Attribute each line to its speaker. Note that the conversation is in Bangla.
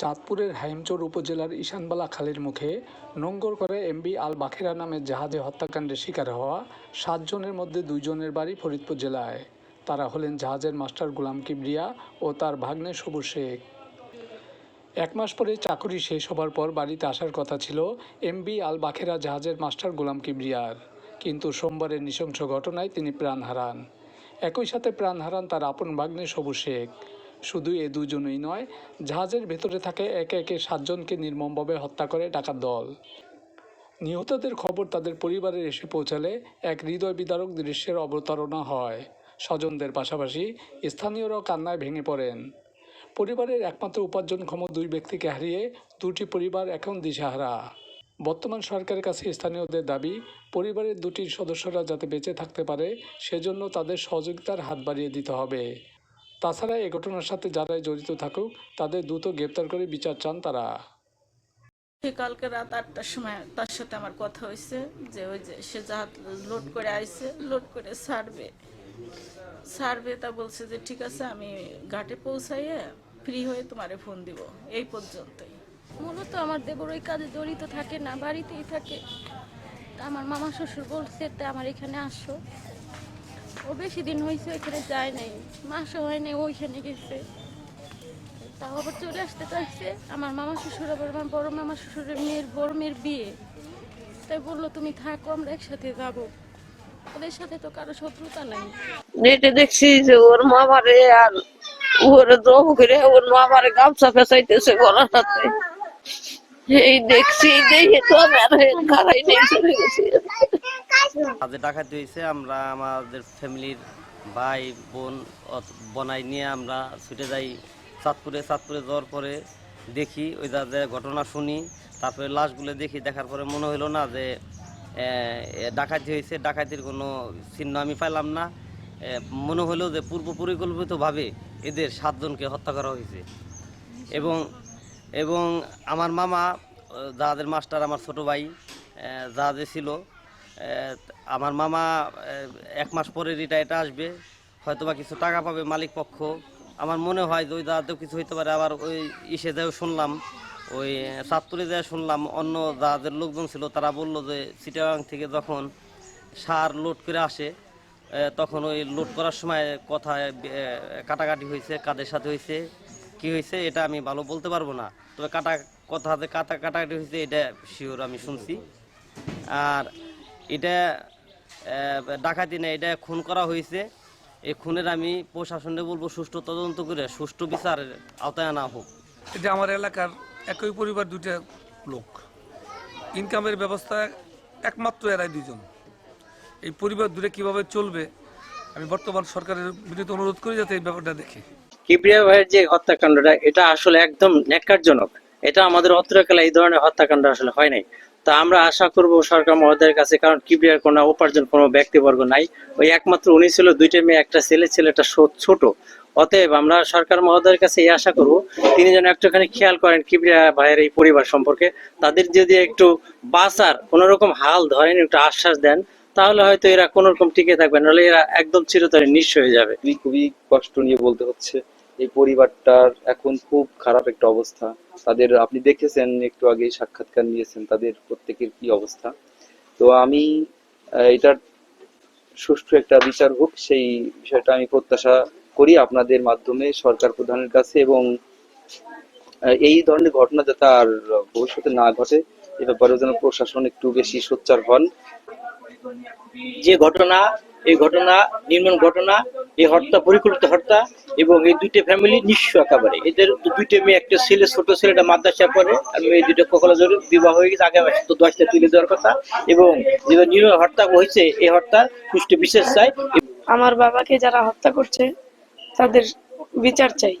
Speaker 1: চাঁদপুরের হাইমচর উপজেলার ঈশানবালা খালের মুখে নোঙ্গর করে এমবি আল বাখেরা নামের জাহাজে হত্যাকাণ্ডের শিকার হওয়া সাতজনের মধ্যে দুইজনের বাড়ি ফরিদপুর জেলায়। তারা হলেন জাহাজের মাস্টার গুলাম কিবরিয়া ও তার ভাগ্নে সবুজ শেখ। এক মাস পরে চাকুরি শেষ হবার পর বাড়িতে আসার কথা ছিল এমবি আল বাখেরা জাহাজের মাস্টার গুলাম কিবরিয়ার। কিন্তু সোমবারের নৃশংস ঘটনায় তিনি প্রাণ হারান। একই সাথে প্রাণ হারান তার আপন ভাগ্নে সবুজ শেখ। শুধু এ দুজনই নয়, জাহাজের ভেতরে থাকে একে একে সাতজনকে নির্মমভাবে হত্যা করে ডাকাত দল। নিহতদের খবর তাদের পরিবারের এসে পৌঁছালে এক হৃদয় বিদারক দৃশ্যের অবতারণা হয়। স্বজনদের পাশাপাশি স্থানীয়রাও কান্নায় ভেঙে পড়েন। পরিবারের একমাত্র উপার্জনক্ষম দুই ব্যক্তিকে হারিয়ে দুটি পরিবার এখন দিশাহারা। বর্তমান সরকারের কাছে স্থানীয়দের দাবি, পরিবারের দুটি সদস্যরা যাতে বেঁচে থাকতে পারে, সেজন্য তাদের সহযোগিতার হাত বাড়িয়ে দিতে হবে। তাছাড়া এ ঘটনার সাথে যারাই জড়িত থাকুক তাদের দ্রুত গ্রেপ্তার করে বিচার চান তারা।
Speaker 2: সে কালকে রাত আটটার সময় তার সাথে আমার কথা হয়েছে যে ওই যে সে জাহাজ লোড করে আইছে লোড করে ছাড়বে ছাড়বে তা বলছে যে ঠিক আছে আমি ঘাটে পৌঁছাইয়ে ফ্রি হয়ে তোমারে ফোন দিব। এই পর্যন্তই।
Speaker 3: মূলত আমার দেবর ওই কাজে জড়িত থাকে না বাড়িতেই থাকে। তা আমার মামা শ্বশুর বলছে তা আমার এখানে আসো। ও বেশি দিন হয়েছে ওইখানে যায় নাই। মাসও হয় নাই ওইখানে গেছে। তাও আবার চলে আসতে চাইছে। আমার মামা শ্বশুর, আবার আমার বড় মামা শ্বশুরের মেয়ের বড় মেয়ের বিয়ে। তাই বলল, তুমি থাকো, আমরা একসাথে যাব। ওদের সাথে তো কারও শত্রুতা নাই।
Speaker 4: নেটে দেখছি যে ওর মামারে আর ওরে দম করে ওর মামারে গামছা ফেসাইতেছে গলার সাথে এই দেখছি, দেখে তো আমি আর খারাই নেই চলে গেছি।
Speaker 5: কাজে ডাকাতি হয়েছে, আমরা আমাদের ফ্যামিলির ভাই, বোন বনাই নিয়ে আমরা ছুটে যাই চাঁদপুরে। চাঁদপুরে যাওয়ার পরে দেখি ওই যে ঘটনা শুনি, তারপরে লাশগুলো দেখি, দেখার পরে মনে হলো না যে ডাকাতি হয়েছে। ডাকাতির কোনো চিহ্ন আমি পাইলাম না। মনে হলো যে পূর্ব পরিকল্পিতভাবে এদের সাতজনকে হত্যা করা হয়েছে। এবং এবং আমার মামা, যাদের মাস্টার আমার ছোট ভাই জাহাজে ছিল আমার মামা এক মাস পরে রিটায়ার্ড আসবে। হয়তো বা কিছু টাকা পাবে মালিক পক্ষ। আমার মনে হয় যে ওই জাহাজেও কিছু হইতে পারে। আবার ওই ইসে যাও শুনলাম, ওই সাতপুরে যায় শুনলাম, অন্য দাদাদের লোকজন ছিল, তারা বলল যে চিটাগাং থেকে যখন সার লোড করে আসে তখন ওই লোড করার সময় কথা কাটাকাটি হয়েছে, কাদের সাথে হয়েছে, কি হয়েছে, এটা আমি ভালো বলতে পারব না। তবে কাটা, কথা যে কাটা, কাটাকাটি হয়েছে, এটা শিওর আমি শুনছি। আর এটা ডাকাতি না এটা খুন করা হয়েছে। এই খুনের আমি প্রশাসনে বলব সুষ্ঠু তদন্ত করে সুষ্ঠু বিচারের আওতায় আনা হোক।
Speaker 6: এটা আমার এলাকার একই পরিবার দুইটা লোক। ইনকামের ব্যবস্থা একমাত্র এরাই দুজন এই পরিবার দূরে কীভাবে চলবে আমি বর্তমান সরকারের বিরুদ্ধে অনুরোধ করি যাতে এই ব্যাপারটা দেখে।
Speaker 7: কিবরিয়া ভাইয়ের যে হত্যাকাণ্ডটা এটা আসলে একদম ন্যাক্কারজনক। এটা আমাদের অত্র এলাকায় এই ধরনের হত্যাকাণ্ড আসলে হয় নাই। তা আমরা আশা করব সরকার মহোদয়ের কাছে, কারণ কিবরিয়ার কোনো উপার্জন, কোনো ব্যক্তিবর্গ নাই। ওই একমাত্র উনি ছিল, দুইটা মেয়ে, একটা ছেলে, ছেলেটা ছোট। অতএব আমরা সরকার মহোদয়ের কাছে এই আশা করব, তিনি যেন একটুখানি খেয়াল করেন কিবরিয়া ভাইয়ের এই পরিবার সম্পর্কে। তাদের যদি একটু বাঁচার কোনো রকম হাল ধরেন, একটু আশ্বাস দেন, তাহলে হয়তো এরা কোনোরকম টিকে থাকবে, নাহলে এরা একদম চিরতরে নিঃস্ব হয়ে যাবে।
Speaker 8: খুবই কষ্ট নিয়ে বলতে হচ্ছে। এই পরিবারটার এখন খুব খারাপ একটা অবস্থা। তাদের, আপনি দেখেছেন, একটু আগে সাক্ষাৎকার নিয়েছেন তাদের প্রত্যেকের কি অবস্থা। তো আমি এটার সুষ্ঠু একটা বিচার হোক, সেই বিষয়টা আমি প্রত্যাশা করি আপনাদের মাধ্যমে, সরকার প্রধানের কাছে এবং এই ধরনের ঘটনা যাতে আর ভবিষ্যতে না ঘটে, এ ব্যাপারেও যেন প্রশাসন একটু বেশি সোচ্চার হন।
Speaker 7: যে ঘটনা, এই ঘটনা নির্মম ঘটনা, এই হত্যা পরিকল্পিত হত্যা এবং এই দুইটা ফ্যামিলি নিঃস্ব একেবারে। এদের দুইটা মেয়ে, একটা ছেলে, ছোট ছেলেটা মাদ্রাসা পড়ে, আর এই দুইটা কখনো জোরে বিবাহ হয়ে গেছে আগে তো দশটা তুলে দেওয়ার কথা। এবং যে নির্মম হত্যা হয়েছে, এই হত্যার সুষ্ঠু বিশেষ চাই।
Speaker 9: আমার বাবাকে যারা হত্যা করছে, তাদের বিচার চাই।